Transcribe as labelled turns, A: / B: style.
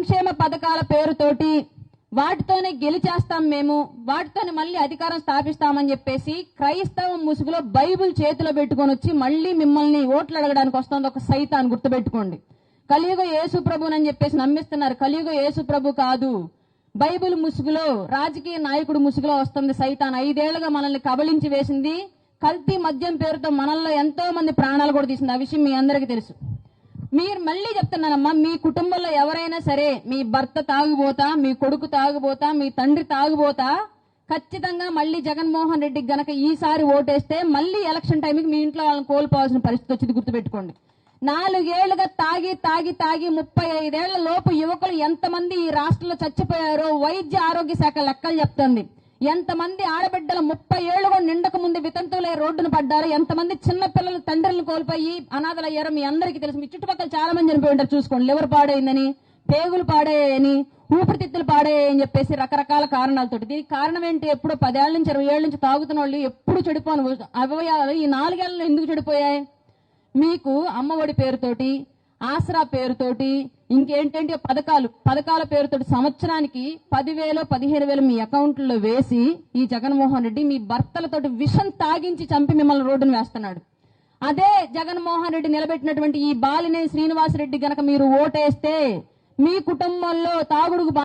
A: సంక్షేమ పథకాల పేరుతోటి వాటితోనే గెలిచేస్తాం మేము వాటితోనే మళ్ళీ అధికారం స్థాపిస్తామని చెప్పేసి క్రైస్తవ ముసుగులో బైబిల్ చేతిలో పెట్టుకొని వచ్చి మళ్ళీ మిమ్మల్ని ఓట్లు అడగడానికి వస్తుంది ఒక సైతాన్ని గుర్తుపెట్టుకోండి. కలియుగ యేసు ప్రభునని చెప్పేసి నమ్మిస్తున్నారు. కలియుగ యేసు ప్రభు కాదు. బైబిల్ ముసుగులో రాజకీయ నాయకుడు ముసుగులో వస్తుంది సైతాన్. ఐదేళ్ళుగా మనల్ని కబలించి వేసింది కల్తీ మద్యం పేరుతో మనల్లో ఎంతో మంది ప్రాణాలు కూడా తీసింది. ఆ విషయం మీ అందరికీ తెలుసు. మీరు మళ్ళీ చెప్తున్నానమ్మా మీ కుటుంబంలో ఎవరైనా సరే మీ భర్త తాగుబోతా మీ కొడుకు తాగుబోతా మీ తండ్రి తాగుబోతా ఖచ్చితంగా మళ్ళీ జగన్మోహన్ రెడ్డికి గనక ఈసారి ఓటేస్తే మళ్ళీ ఎలక్షన్ టైంకి మీ ఇంట్లో వాళ్ళని కోల్పోవాల్సిన పరిస్థితి వచ్చింది గుర్తుపెట్టుకోండి. నాలుగేళ్ళుగా తాగి తాగి తాగి ముప్పై ఐదేళ్ళ లోపు యువకులు ఎంతమంది ఈ రాష్ట్రంలో చచ్చిపోయారో వైద్య ఆరోగ్య శాఖ లెక్కలు చెప్తుంది. ఎంతమంది ఆడబిడ్డలు ముప్పై ఏళ్ళు కూడా నిండక ముందు వితంతువులై రోడ్డున పడ్డారు. ఎంతమంది చిన్న పిల్లలు తండ్రులను కోల్పోయి అనాథలయ్యారో మీ అందరికీ తెలుసు. మీ చుట్టుపక్కల చాలా మంది చనిపోయి ఉంటారు. చూసుకోండి. లివర్ పాడైందని పేగులు పాడేయని ఊపిరితిత్తులు పాడేయని చెప్పేసి రకరకాల కారణాలతోటి. దీనికి కారణం ఏంటి? ఎప్పుడో పదేళ్ళ నుంచి ఇరవై ఏళ్ళ నుంచి తాగుతున్న వాళ్ళు ఎప్పుడు చెడిపోను. అవయవాలు ఈ నాలుగేళ్ళలో ఎందుకు చెడిపోయాయి? మీకు అమ్మఒడి పేరుతోటి ఆసరా పేరుతోటి ఇంకేంటంటే పథకాలు పథకాల పేరుతోటి సంవత్సరానికి పదివేలు పదిహేను వేలు మీ అకౌంట్లో వేసి ఈ జగన్మోహన్ రెడ్డి మీ భర్తలతోటి విషం తాగించి చంపి మిమ్మల్ని రోడ్డును వేస్తున్నాడు. అదే జగన్మోహన్ రెడ్డి నిలబెట్టినటువంటి ఈ బాలినే శ్రీనివాసరెడ్డి గనక మీరు ఓటేస్తే మీ కుటుంబంలో తాగుడుకు